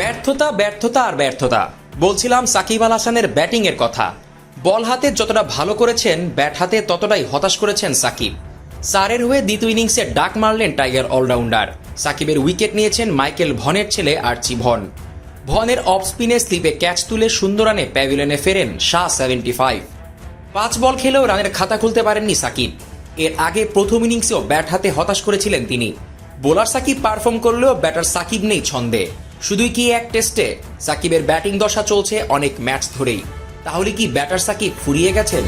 ব্যর্থতা ব্যর্থতা আর ব্যর্থতা। বলছিলাম সাকিব আল হাসানের ব্যাটিং এর কথা। বল হাতে যতটা ভালো করেছেন, ব্যাট হাতে ততটাই হতাশ করেছেন সাকিব। সারের হয়ে দ্বিতীয় ইনিংসে ডাক মারলেন টাইগার অলরাউন্ডার। সাকিবের উইকেট নিয়েছেন মাইকেল ভনের ছেলে আর্চি ভন। ভনের অফ স্পিনে স্লিপে ক্যাচ তুলে সুন্দর রানে প্যাভিলিয়নে ফেরেন শাহ সেভেন্টি ফাইভ। পাঁচ বল খেলেও রানের খাতা খুলতে পারেননি সাকিব। এর আগে প্রথম ইনিংসেও ব্যাট হাতে হতাশ করেছিলেন তিনি। বোলার সাকিব পারফর্ম করলেও ব্যাটার সাকিব নেই ছন্দে। শুধুই কি এক টেস্টে? সাকিবের ব্যাটিং দশা চলছে অনেক ম্যাচ ধরেই। তাহলে কি ব্যাটার সাকিব ফুরিয়ে গেছেন?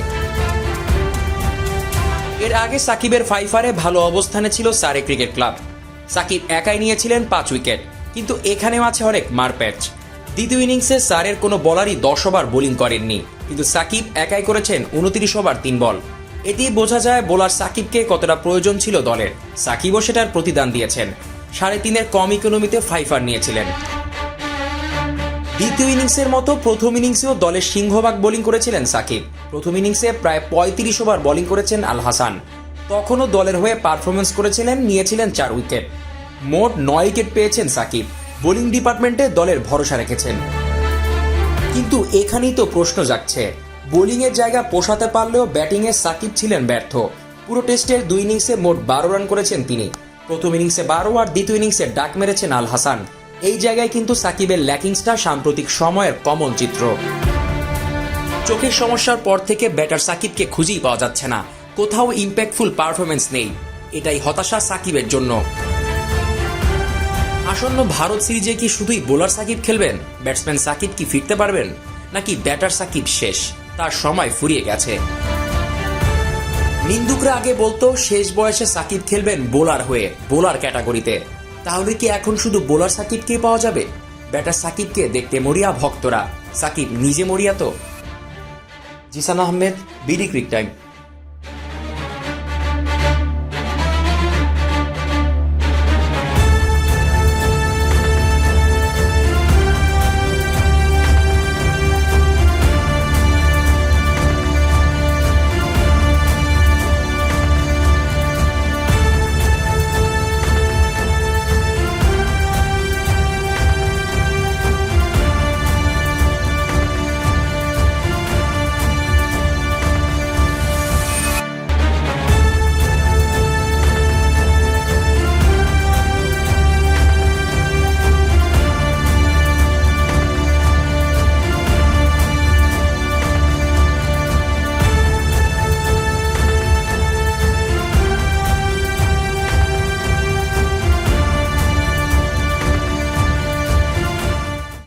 এর আগে সাকিবের ফাইফারে ভালো অবস্থানে ছিল সারে ক্রিকেট ক্লাব। সাকিব একাই নিয়েছিলেন পাঁচ উইকেট, কিন্তু এখানেও আছে অনেক মারপ্যাচ। দ্বিতীয় ইনিংসে সারের কোনো বলারই দশ ওভার বোলিং করেননি, কিন্তু সাকিব একাই করেছেন উনত্রিশ ওভার তিন বল। এতেই বোঝা যায় বোলার সাকিবকে কতটা প্রয়োজন ছিল দলের। সাকিবও সেটার প্রতিদান দিয়েছেন। সাড়ে তিনের কম ইকোনমিতে ফাইফার নিয়েছিলেন। দ্বিতীয় ইনিংসের মতো প্রথম ইনিংসেও দলের সিংহভাগ বোলিং করেছিলেন সাকিব। প্রথম ইনিংসে প্রায় পঁয়ত্রিশ ওভার বোলিং করেছেন আল হাসান। তখনও দলের হয়ে পারফরমেন্স করেছিলেন, নিয়েছিলেন চার উইকেট মোট নয় উইকেট পেয়েছেন সাকিব। বোলিং ডিপার্টমেন্টে দলের ভরসা রেখেছেন। কিন্তু এখানেই তো প্রশ্ন জাগছে। বোলিংয়ের জায়গা পোষাতে পারলেও ব্যাটিংয়ে সাকিব ছিলেন ব্যর্থ। পুরো টেস্টের দুই ইনিংসে মোট বারো রান করেছেন তিনি। প্রথম ইনিংসে বারো আর দ্বিতীয় ইনিংসে ডাক মেরেছেন আল হাসান। এই জায়গায় কিন্তু সাকিবের ল্যাকিংসটা সাম্প্রতিক সময়ের কমন চিত্র। চোখের সমস্যার পর থেকে ব্যাটার সাকিবকে খুঁজেই পাওয়া যাচ্ছে না। কোথাও ইম্প্যাক্টফুল পারফরমেন্স নেই। এটাই হতাশা সাকিবের জন্য। আসন্ন ভারত সিরিজে কি শুধুই বোলার সাকিব খেলবেন? ব্যাটসম্যান সাকিব কি ফিরতে পারবেন? নাকি ব্যাটার সাকিব শেষ? তার সময় ফুরিয়ে গেছে। নিন্দুকরা আগে বলতো, শেষ বয়সে সাকিব খেলবেন বোলার হয়ে, বোলার ক্যাটাগরিতে। তাহলে কি এখন শুধু বোলার সাকিবকেই পাওয়া যাবে? ব্যাটার সাকিবকে দেখতে মরিয়া ভক্তরা। সাকিব নিজে মরিয়া তো? Zishan Ahmed, BD cric time.